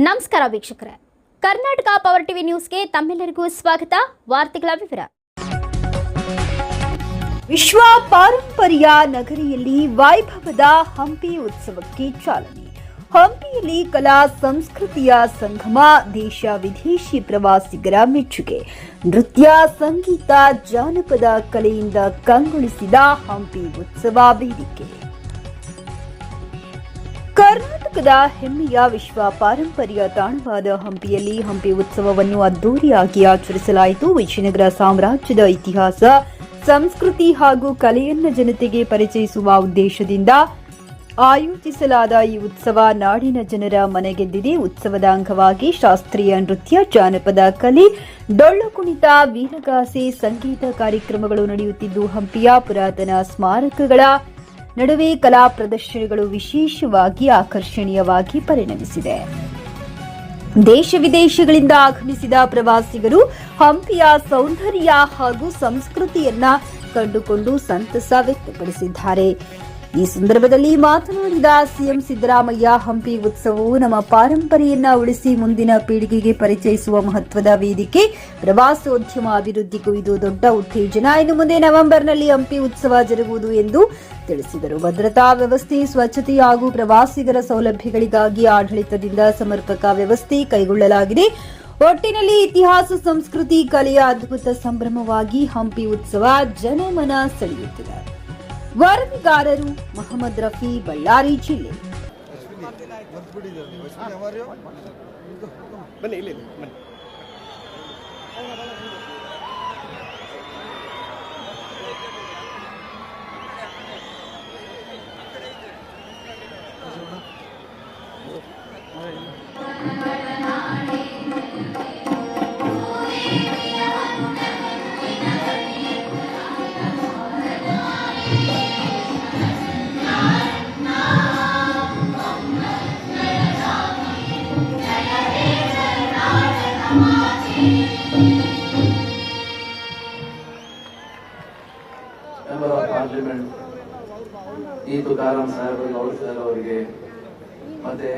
ನಮಸ್ಕಾರ ವೀಕ್ಷಕರೇ. Karnataka power TV ನ್ಯೂಸ್ಗೆ ತಮ್ಮೆಲ್ಲರಿಗೂ ಸ್ವಾಗತ. ವಾರ್ತೆಗಳ ವಿವರ. ವಿಶ್ವ ಪಾರಂಪರ್ಯ ನಗರಿಯಲ್ಲಿ ವೈಭವದ ಹಂಪಿ ಉತ್ಸವಕ್ಕೆ ಚಾಲನೆ. ಹಂಪಿಯಲ್ಲಿ ಕಲಾ ಸಂಸ್ಕೃತಿಯ ಸಂಗಮ, ದೇಶ ವಿದೇಶಿ ಪ್ರವಾಸಿಗರ ಮೆಚ್ಚುಗೆ. ನೃತ್ಯ, ಸಂಗೀತ, ಜಾನಪದ ಕಲೆಯಿಂದ ಕಂಗೊಳಿಸಿದ ಹಂಪಿ ಉತ್ಸವ ವೇದಿಕೆ. ಕರ್ನಾಟಕದ ಹೆಮ್ಮೆಯ ವಿಶ್ವ ಪಾರಂಪರ್ಯ ತಾಣವಾದ ಹಂಪಿಯಲ್ಲಿ ಹಂಪಿ ಉತ್ಸವವನ್ನು ಅದ್ದೂರಿಯಾಗಿ ಆಚರಿಸಲಾಯಿತು. ವಿಜಯನಗರ ಸಾಮ್ರಾಜ್ಯದ ಇತಿಹಾಸ, ಸಂಸ್ಕೃತಿ ಹಾಗೂ ಕಲೆಯನ್ನ ಜನತೆಗೆ ಪರಿಚಯಿಸುವ ಉದ್ದೇಶದಿಂದ ಆಯೋಜಿಸಲಾದ ಈ ಉತ್ಸವ ನಾಡಿನ ಜನರ ಮನೆಗೆದ್ದಿದೆ. ಉತ್ಸವದ ಅಂಗವಾಗಿ ಶಾಸ್ತ್ರೀಯ ನೃತ್ಯ, ಜಾನಪದ ಕಲೆ, ಡೊಳ್ಳು ಕುಣಿತ, ವೀರಗಾಸೆ, ಸಂಗೀತ ಕಾರ್ಯಕ್ರಮಗಳು ನಡೆಯುತ್ತಿದ್ದು, ಹಂಪಿಯ ಪುರಾತನ ಸ್ಮಾರಕಗಳ ನಡುವೆ ಕಲಾ ಪ್ರದರ್ಶನಗಳು ವಿಶೇಷವಾಗಿ ಆಕರ್ಷಣೀಯವಾಗಿ ಪರಿಣಮಿಸಿದೆ. ದೇಶ ವಿದೇಶಗಳಿಂದ ಆಗಮಿಸಿದ ಪ್ರವಾಸಿಗರು ಹಂಪಿಯ ಸೌಂದರ್ಯ ಹಾಗೂ ಸಂಸ್ಕೃತಿಯನ್ನ ಕಂಡುಕೊಂಡು ಸಂತಸ ವ್ಯಕ್ತಪಡಿಸಿದ್ದಾರೆ. ಈ ಸಂದರ್ಭದಲ್ಲಿ ಮಾತನಾಡಿದ ಸಿಎಂ ಸಿದ್ದರಾಮಯ್ಯ, ಹಂಪಿ ಉತ್ಸವವು ನಮ್ಮ ಪಾರಂಪರೆಯನ್ನ ಉಳಿಸಿ ಮುಂದಿನ ಪೀಳಿಗೆಗೆ ಪರಿಚಯಿಸುವ ಮಹತ್ವದ ವೇದಿಕೆ. ಪ್ರವಾಸೋದ್ಯಮ ಅಭಿವೃದ್ಧಿಗೂ ಇದು ದೊಡ್ಡ ಉತ್ತೇಜನ. ಇನ್ನು ಮುಂದೆ ನವೆಂಬರ್ನಲ್ಲಿ ಹಂಪಿ ಉತ್ಸವ ಜರುಗುವುದು ಎಂದು ತಿಳಿಸಿದರು. ಭದ್ರತಾ ವ್ಯವಸ್ಥೆ, ಸ್ವಚ್ಛತೆ ಹಾಗೂ ಪ್ರವಾಸಿಗರ ಸೌಲಭ್ಯಗಳಿಗಾಗಿ ಆಡಳಿತದಿಂದ ಸಮರ್ಪಕ ವ್ಯವಸ್ಥೆ ಕೈಗೊಳ್ಳಲಾಗಿದೆ. ಒಟ್ಟಿನಲ್ಲಿ ಇತಿಹಾಸ, ಸಂಸ್ಕೃತಿ, ಕಲೆಯ ಅದ್ಭುತ ಸಂಭ್ರಮವಾಗಿ ಹಂಪಿ ಉತ್ಸವ ಜನಮನ ಸೆಳೆಯುತ್ತಿದೆ ವರದಿಗಾರರು ಮೊಹಮ್ಮದ್ ರಫಿ ಬಳ್ಳಾರಿ ಜಿಲ್ಲೆ. ಬನ್ನಿ ಇಲ್ಲಿ ಈ ತುಕಾರಾಮ್ ಸಾಹೇಬ್ ಗೌಡ್ ಸರ್ ಅವರಿಗೆ ಮತ್ತೆ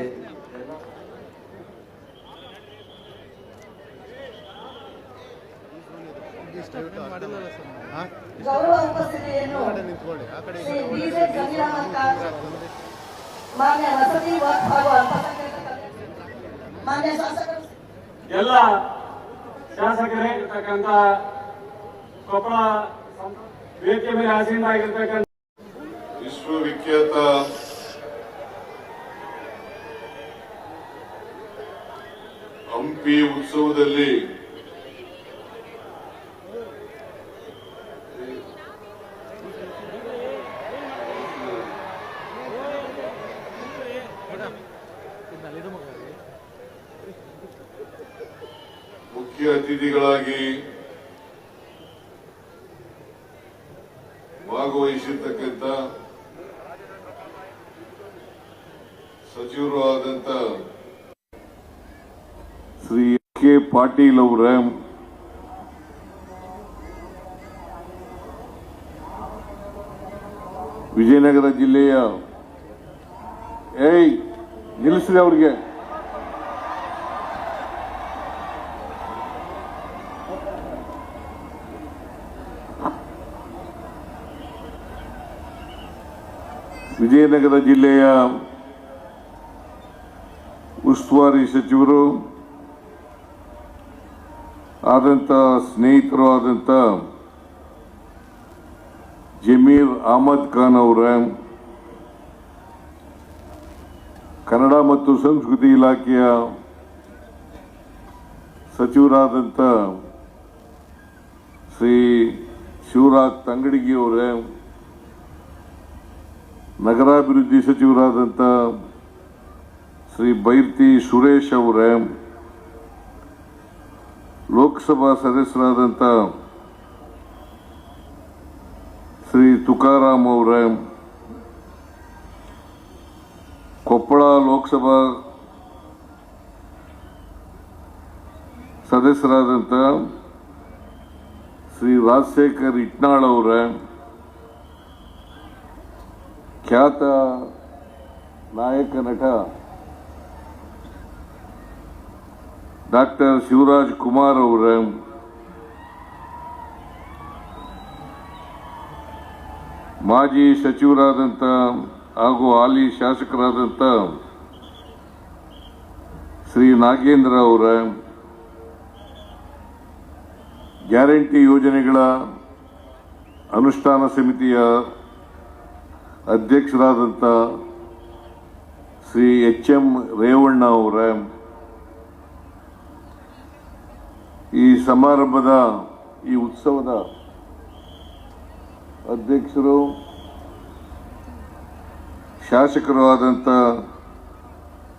ಗೌರವ ಉಪಸ್ಥಿತಿಯನ್ನು ಮಾನ್ಯ ವಸತಿ ಹಾಗೂ ಮಾನ್ಯ ಶಾಸಕರು. ಎಲ್ಲ ಶಾಸಕರೇ ಇರ್ತಕ್ಕಂಥ ಕೊಪ್ಪಳ ವೇದಿಕೆ ಮೇಲೆ ಆಸೀನರಾಗಿರ್ತಕ್ಕಂಥ ವಿಶ್ವವಿಖ್ಯಾತ ಹಂಪಿ ಉತ್ಸವದಲ್ಲಿ ಮುಖ್ಯ ಅತಿಥಿಗಳಾಗಿ ಭಾಗವಹಿಸಿರ್ತಕ್ಕಂಥ ಸಚಿವರು ಆದಂತ ಶ್ರೀ ಕೆ ಪಾಟೀಲ್ ಅವರ ವಿಜಯನಗರ ಜಿಲ್ಲೆಯ ಏಯ್ ನಿಲ್ಲಿಸಿದೆ ಅವರಿಗೆ. ವಿಜಯನಗರ ಜಿಲ್ಲೆಯ ಉಸ್ತುವಾರಿ ಸಚಿವರು ಆದಂಥ ಸ್ನೇಹಿತರು ಆದಂತ ಜಮೀರ್ ಅಹಮದ್ ಖಾನ್ ಅವರ, ಕನ್ನಡ ಮತ್ತು ಸಂಸ್ಕೃತಿ ಇಲಾಖೆಯ ಸಚಿವರಾದಂಥ ಶ್ರೀ ಶಿವರಾಜ್ ತಂಗಡಿಗಿ ಅವರೇ, ನಗರಾಭಿವೃದ್ಧಿ ಸಚಿವರಾದಂಥ ಶ್ರೀ ಬೈರ್ತಿ ಸುರೇಶ್ ಅವರೇ, ಲೋಕಸಭಾ ಸದಸ್ಯರಾದಂಥ ಶ್ರೀ ತುಕಾರಾಮ್ ಅವರೇ, ಕೊಪ್ಪಳ ಲೋಕಸಭಾ ಸದಸ್ಯರಾದಂಥ ಶ್ರೀ ರಾಜಶೇಖರ್ ಇಟ್ನಾಳ್ ಅವರೇ, ಖ್ಯಾತ ನಾಯಕ ನಟ ಡಾಕ್ಟರ್ ಶಿವರಾಜ್ ಕುಮಾರ್ ಅವರ ಮಾಜಿ ಸಚಿವರಾದಂಥ ಹಾಗೂ ಹಾಲಿ ಶಾಸಕರಾದಂಥ ಶ್ರೀ ನಾಗೇಂದ್ರ ಅವರ ಗ್ಯಾರಂಟಿ ಯೋಜನೆಗಳ ಅನುಷ್ಠಾನ ಸಮಿತಿಯ ಅಧ್ಯಕ್ಷರಾದಂಥ ಶ್ರೀ ಎಚ್ ಎಂ ರೇವಣ್ಣ ಅವರ ಈ ಸಮಾರಂಭದ ಈ ಉತ್ಸವದ ಅಧ್ಯಕ್ಷರು ಶಾಸಕರು ಆದಂಥ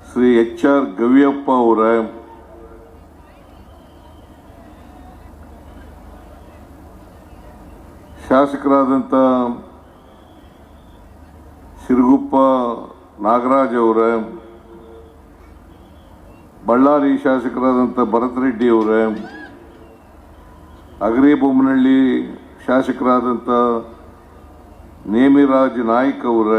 ಶ್ರೀ ಎಚ್ ಆರ್ ಗವಿಯಪ್ಪ ಅವರ ಶಾಸಕರಾದಂಥ ಸಿರುಗುಪ್ಪ ನಾಗರಾಜ್ ಅವರ, ಬಳ್ಳಾರಿ ಶಾಸಕರಾದಂಥ ಭರತ್ ರೆಡ್ಡಿ ಅವರ ಅಗರಿ ಬೊಮ್ಮನಹಳ್ಳಿ ಶಾಸಕರಾದಂಥ ನೇಮಿರಾಜ್ ನಾಯ್ಕ್ ಅವರ,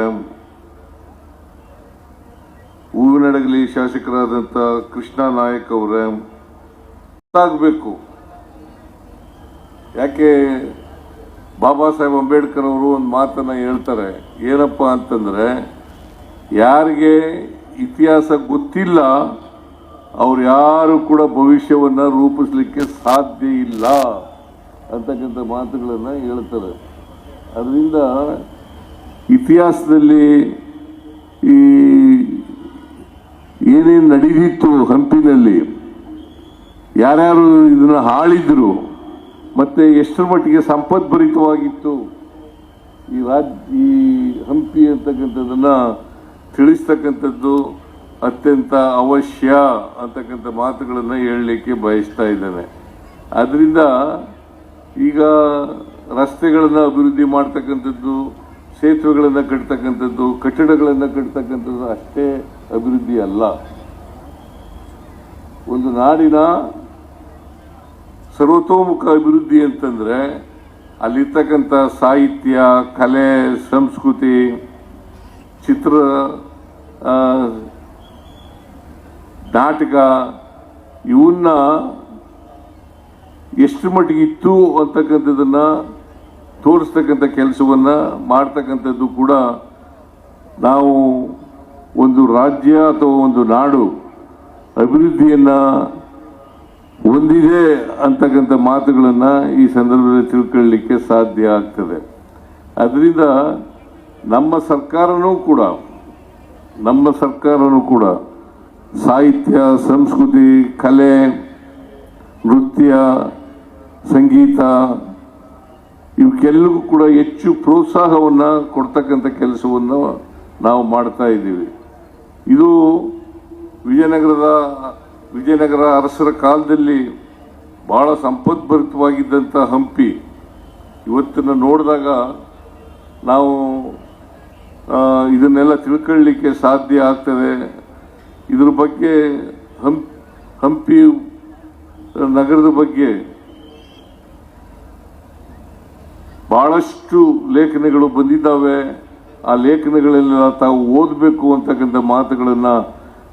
ಹೂವಿನಡಗಲಿ ಶಾಸಕರಾದಂಥ ಕೃಷ್ಣ ನಾಯಕ್ ಅವರ, ಗೊತ್ತಾಗಬೇಕು. ಯಾಕೆ ಬಾಬಾ ಸಾಹೇಬ್ ಅಂಬೇಡ್ಕರ್ ಅವರು ಒಂದು ಮಾತನ್ನು ಹೇಳ್ತಾರೆ, ಏನಪ್ಪ ಅಂತಂದರೆ, ಯಾರಿಗೆ ಇತಿಹಾಸ ಗೊತ್ತಿಲ್ಲ, ಅವ್ರು ಯಾರು ಕೂಡ ಭವಿಷ್ಯವನ್ನು ರೂಪಿಸಲಿಕ್ಕೆ ಸಾಧ್ಯ ಇಲ್ಲ. ಅಂತಕ್ಕಂಥ ಮಾತುಗಳನ್ನು ಹೇಳ್ತಾರೆ. ಅದರಿಂದ ಇತಿಹಾಸದಲ್ಲಿ ಈ ಏನೇನು ನಡೆದಿತ್ತು ಹಂಪಿನಲ್ಲಿ, ಯಾರ್ಯಾರು ಇದನ್ನು ಹಾಳಿದ್ರು, ಮತ್ತೆ ಎಷ್ಟರ ಮಟ್ಟಿಗೆ ಸಂಪದ್ಭರಿತವಾಗಿತ್ತು ಈ ರಾಜ್, ಈ ಹಂಪಿ ಅಂತಕ್ಕಂಥದ್ದನ್ನು ತಿಳಿಸ್ತಕ್ಕಂಥದ್ದು ಅತ್ಯಂತ ಅವಶ್ಯ ಅಂತಕ್ಕಂಥ ಮಾತುಗಳನ್ನು ಹೇಳಲಿಕ್ಕೆ ಬಯಸ್ತಾ ಇದ್ದೇನೆ. ಆದ್ರಿಂದ ಈಗ ರಸ್ತೆಗಳನ್ನು ಅಭಿವೃದ್ಧಿ ಮಾಡ್ತಕ್ಕಂಥದ್ದು ಸೇತುವೆಗಳನ್ನು ಕಟ್ತಕ್ಕಂಥದ್ದು, ಕಟ್ಟಡಗಳನ್ನು ಕಟ್ತಕ್ಕಂಥದ್ದು ಅಷ್ಟೇ ಅಭಿವೃದ್ಧಿ ಅಲ್ಲ. ಒಂದು ನಾಡಿನ ಸರ್ವತೋಮುಖ ಅಭಿವೃದ್ಧಿ ಅಂತಂದರೆ ಅಲ್ಲಿರ್ತಕ್ಕಂಥ ಸಾಹಿತ್ಯ, ಕಲೆ, ಸಂಸ್ಕೃತಿ, ಚಿತ್ರ ನಾಟಕ ಇವನ್ನ ಎಷ್ಟು ಮಟ್ಟಿಗೆ ಇತ್ತು ಅಂತಕ್ಕಂಥದ್ದನ್ನು ತೋರಿಸ್ತಕ್ಕಂಥ ಕೆಲಸವನ್ನು ಮಾಡ್ತಕ್ಕಂಥದ್ದು ಕೂಡ ನಾವು ಒಂದು ರಾಜ್ಯ ಅಥವಾ ಒಂದು ನಾಡು ಅಭಿವೃದ್ಧಿಯನ್ನು ಹೊಂದಿದೆ ಅಂತಕ್ಕಂಥ ಮಾತುಗಳನ್ನು ಈ ಸಂದರ್ಭದಲ್ಲಿ ತಿಳ್ಕೊಳ್ಳಿಕ್ಕೆ ಸಾಧ್ಯ ಆಗ್ತದೆ. ಅದರಿಂದ ನಮ್ಮ ಸರ್ಕಾರನೂ ಕೂಡ, ನಮ್ಮ ಸರ್ಕಾರನೂ ಕೂಡ ಸಾಹಿತ್ಯ, ಸಂಸ್ಕೃತಿ, ಕಲೆ, ನೃತ್ಯ ಸಂಗೀತ ಇವಕ್ಕೆಲ್ಲರಿಗೂ ಕೂಡ ಹೆಚ್ಚು ಪ್ರೋತ್ಸಾಹವನ್ನು ಕೊಡ್ತಕ್ಕಂಥ ಕೆಲಸವನ್ನು ನಾವು ಮಾಡ್ತಾ ಇದ್ದೀವಿ. ಇದು ವಿಜಯನಗರದ, ವಿಜಯನಗರ ಅರಸರ ಕಾಲದಲ್ಲಿ ಭಾಳ ಸಂಪದ್ಭರಿತವಾಗಿದ್ದಂಥ ಹಂಪಿ. ಇವತ್ತನ್ನು ನೋಡಿದಾಗ ನಾವು ಇದನ್ನೆಲ್ಲ ತಿಳ್ಕೊಳ್ಳಿಕ್ಕೆ ಸಾಧ್ಯ ಆಗ್ತದೆ. ಇದ್ರ ಬಗ್ಗೆ ಹಂಪ್ ಹಂಪಿ ನಗರದ ಬಗ್ಗೆ ಬಹಳಷ್ಟು ಲೇಖನಗಳು ಬಂದಿದ್ದಾವೆ. ಆ ಲೇಖನಗಳೆಲ್ಲ ತಾವು ಓದಬೇಕು ಅಂತಕ್ಕಂಥ ಮಾತುಗಳನ್ನು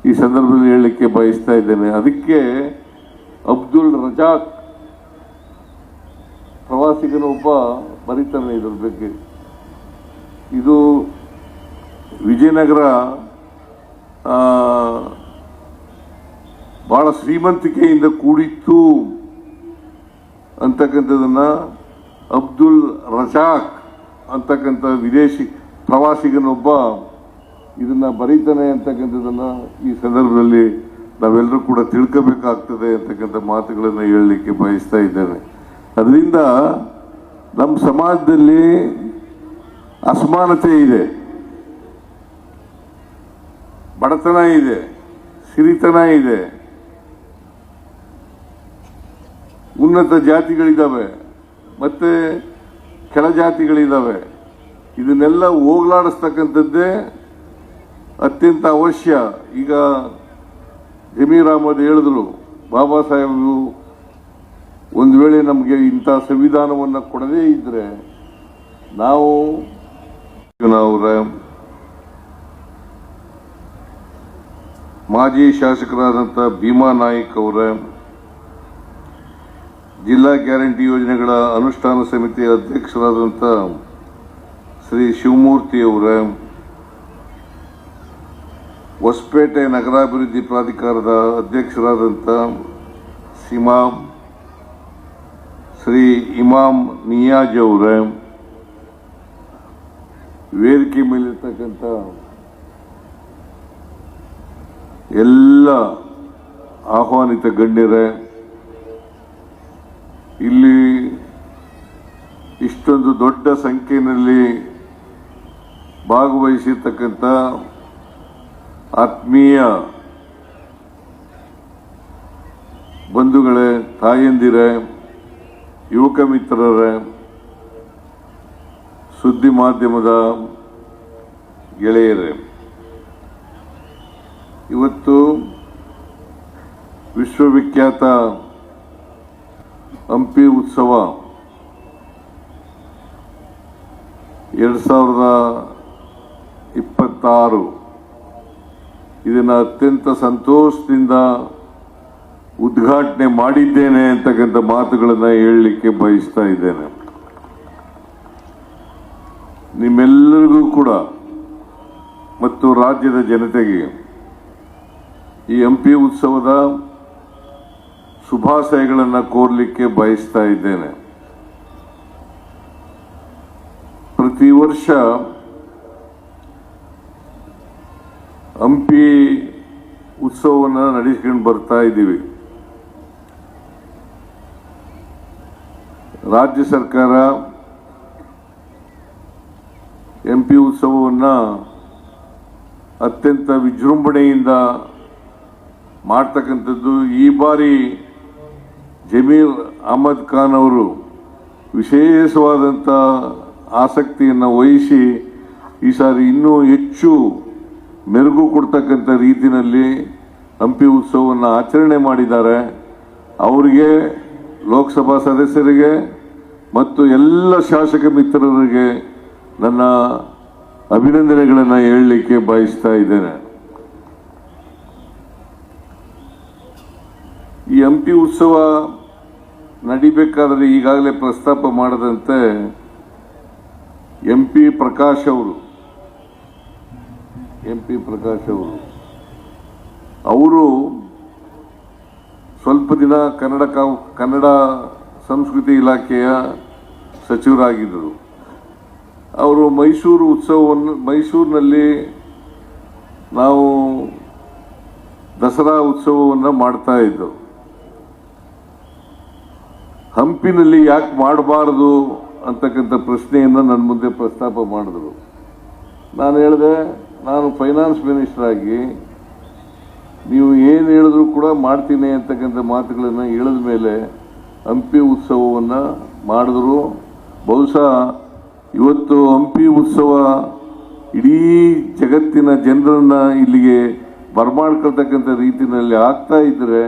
ಈ ಸಂದರ್ಭದಲ್ಲಿ ಹೇಳಲಿಕ್ಕೆ ಬಯಸ್ತಾ ಇದ್ದೇನೆ. ಅದಕ್ಕೆ ಅಬ್ದುಲ್ ರಜಾಕ್ ಪ್ರವಾಸಿಗನೊಬ್ಬ ಬರೀತಾನೆ ಇದ್ರ ಬಗ್ಗೆ. ಇದು ವಿಜಯನಗರ ಭಾಳ ಶ್ರೀಮಂತಿಕೆಯಿಂದ ಕೂಡಿತ್ತು ಅಂತಕ್ಕಂಥದ್ದನ್ನ ಅಬ್ದುಲ್ ರಜಾಕ್ ಅಂತಕ್ಕಂಥ ವಿದೇಶಿ ಪ್ರವಾಸಿಗನೊಬ್ಬ ಇದನ್ನು ಬರೀತಾನೆ ಅಂತಕ್ಕಂಥದ್ದನ್ನು ಈ ಸಂದರ್ಭದಲ್ಲಿ ನಾವೆಲ್ಲರೂ ಕೂಡ ತಿಳ್ಕೋಬೇಕಾಗ್ತದೆ ಅಂತಕ್ಕಂಥ ಮಾತುಗಳನ್ನು ಹೇಳಲಿಕ್ಕೆ ಬಯಸ್ತಾ ಇದ್ದೇನೆ. ಅದರಿಂದ ನಮ್ಮ ಸಮಾಜದಲ್ಲಿ ಅಸಮಾನತೆ ಇದೆ. ಬಡತನ ಇದೆ. ಸಿರಿತನ ಇದೆ. ಉನ್ನತ ಜಾತಿಗಳಿದ್ದಾವೆ. ಮತ್ತೆ ಕೆಳ ಜಾತಿಗಳಿದ್ದಾವೆ ಇದನ್ನೆಲ್ಲ ಹೋಗ್ಲಾಡಿಸ್ತಕ್ಕಂಥದ್ದೇ ಅತ್ಯಂತ ಅವಶ್ಯ. ಈಗ ಜಮೀರ್ ಅಹಮದ್ ಹೇಳಿದ್ರು, ಬಾಬಾ ಸಾಹೇಬರು, ಒಂದು ವೇಳೆ ನಮಗೆ ಇಂಥ ಸಂವಿಧಾನವನ್ನು ಕೊಡದೇ ಇದ್ರೆ ನಾವು ಅವರ ಮಾಜಿ ಶಾಸಕರಾದಂಥ ಭೀಮಾ ನಾಯಕ್ ಅವರ ಜಿಲ್ಲಾ ಗ್ಯಾರಂಟಿ ಯೋಜನೆಗಳ ಅನುಷ್ಠಾನ ಸಮಿತಿಯ ಅಧ್ಯಕ್ಷರಾದಂಥ ಶ್ರೀ ಶಿವಮೂರ್ತಿಯವರ ಹೊಸಪೇಟೆ ನಗರಾಭಿವೃದ್ಧಿ ಪ್ರಾಧಿಕಾರದ ಅಧ್ಯಕ್ಷರಾದಂಥ ಸಿಮಾಮ್ ಶ್ರೀ ಇಮಾಮ್ ನಿಯಾಜ್ ಅವರ ವೇದಿಕೆ ಮೇಲಿರ್ತಕ್ಕಂಥ ಎಲ್ಲ ಆಹ್ವಾನಿತ ಗಣ್ಯರೇ ಇಲ್ಲಿ ಇಷ್ಟೊಂದು ದೊಡ್ಡ ಸಂಖ್ಯೆಯಲ್ಲಿ ಭಾಗವಹಿಸಿರ್ತಕ್ಕಂಥ ಆತ್ಮೀಯ ಬಂಧುಗಳೇ, ತಾಯಂದಿರೇ, ಯುವಕ ಮಿತ್ರರೇ, ಸುದ್ದಿ ಮಾಧ್ಯಮದ ಗೆಳೆಯರೇ, ಇವತ್ತು ವಿಶ್ವವಿಖ್ಯಾತ ಹಂಪಿ ಉತ್ಸವ. ಎರಡು ಸಾವಿರದ ಇಪ್ಪತ್ತಾರು. ಇದನ್ನು ಅತ್ಯಂತ ಸಂತೋಷದಿಂದ ಉದ್ಘಾಟನೆ ಮಾಡಿದ್ದೇನೆ ಅಂತಕ್ಕಂಥ ಮಾತುಗಳನ್ನು ಹೇಳಲಿಕ್ಕೆ ಬಯಸ್ತಾ ಇದ್ದೇನೆ. ನಿಮ್ಮೆಲ್ಲರಿಗೂ ಕೂಡ ಮತ್ತು ರಾಜ್ಯದ ಜನತೆಗೆ ಈ ಹಂಪಿ ಉತ್ಸವದ ಶುಭಾಶಯಗಳನ್ನು ಕೋರ್ಲಿಕ್ಕೆ ಬಯಸ್ತಾ ಇದ್ದೇನೆ. ಪ್ರತಿ ವರ್ಷ ಹಂಪಿ ಉತ್ಸವವನ್ನು ನಡೆಸ್ಕೊಂಡು ಬರ್ತಾ ಇದ್ದೀವಿ. ರಾಜ್ಯ ಸರ್ಕಾರ ಎಂಪಿ ಉತ್ಸವವನ್ನು ಅತ್ಯಂತ ವಿಜೃಂಭಣೆಯಿಂದ ಮಾಡ್ತಕ್ಕಂಥದ್ದು ಈ ಬಾರಿ ಜಮೀರ್ ಅಹಮದ್ ಖಾನ್ ಅವರು ವಿಶೇಷವಾದಂಥ ಆಸಕ್ತಿಯನ್ನು ವಹಿಸಿ ಈ ಸಾರಿ ಇನ್ನೂ ಹೆಚ್ಚು ಮೆರುಗು ಕೊಡ್ತಕ್ಕಂಥ ರೀತಿಯಲ್ಲಿ ಹಂಪಿ ಉತ್ಸವವನ್ನು ಆಚರಣೆ ಮಾಡಿದ್ದಾರೆ. ಅವರಿಗೆ, ಲೋಕಸಭಾ ಸದಸ್ಯರಿಗೆ ಮತ್ತು ಎಲ್ಲ ಶಾಸಕ ಮಿತ್ರರಿಗೆ ನನ್ನ ಅಭಿನಂದನೆಗಳನ್ನು ಹೇಳಲಿಕ್ಕೆ ಬಯಸ್ತಾ ಇದ್ದೇನೆ ಈ ಹಂಪಿ ಉತ್ಸವ ನಡಿಬೇಕಾದರೆ ಈಗಾಗಲೇ ಪ್ರಸ್ತಾಪ ಮಾಡದಂತೆ ಎಂ ಪಿ ಪ್ರಕಾಶ್ ಅವರು ಎಂ ಪಿ ಪ್ರಕಾಶ್ ಅವರು. ಅವರು ಸ್ವಲ್ಪ ದಿನ ಕನ್ನಡ ಕನ್ನಡ ಸಂಸ್ಕೃತಿ ಇಲಾಖೆಯ ಸಚಿವರಾಗಿದ್ದರು. ಅವರು ಮೈಸೂರು ಉತ್ಸವವನ್ನು, ಮೈಸೂರಿನಲ್ಲಿ ನಾವು ದಸರಾ ಉತ್ಸವವನ್ನು ಮಾಡ್ತಾ ಇದ್ದೆವು ಹಂಪಿನಲ್ಲಿ ಯಾಕೆ ಮಾಡಬಾರದು ಅಂತಕ್ಕಂಥ ಪ್ರಶ್ನೆಯನ್ನು ನನ್ನ ಮುಂದೆ ಪ್ರಸ್ತಾಪ ಮಾಡಿದ್ರು. ನಾನು ಹೇಳಿದೆ, ನಾನು ಫೈನಾನ್ಸ್ ಮಿನಿಸ್ಟರ್ ಆಗಿ ನೀವು ಏನು ಹೇಳಿದ್ರು ಕೂಡ ಮಾಡ್ತೀನಿ ಅಂತಕ್ಕಂಥ ಮಾತುಗಳನ್ನು ಹೇಳಿದ ಮೇಲೆ ಹಂಪಿ ಉತ್ಸವವನ್ನು ಮಾಡಿದ್ರು. ಬಹುಶಃ ಇವತ್ತು ಹಂಪಿ ಉತ್ಸವ ಇಡೀ ಜಗತ್ತಿನ ಜನರನ್ನು ಇಲ್ಲಿಗೆ ಬರಮಾಡ್ಕೊಳ್ತಕ್ಕಂಥ ರೀತಿಯಲ್ಲಿ ಆಗ್ತಾ ಇದ್ದರೆ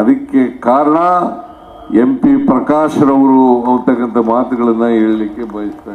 ಅದಕ್ಕೆ ಕಾರಣ ಎಂ ಪಿ ಪ್ರಕಾಶ್ ರವರು ಅಂತಕ್ಕಂಥ ಮಾತುಗಳನ್ನು ಹೇಳಲಿಕ್ಕೆ ಬಯಸ್ತಾ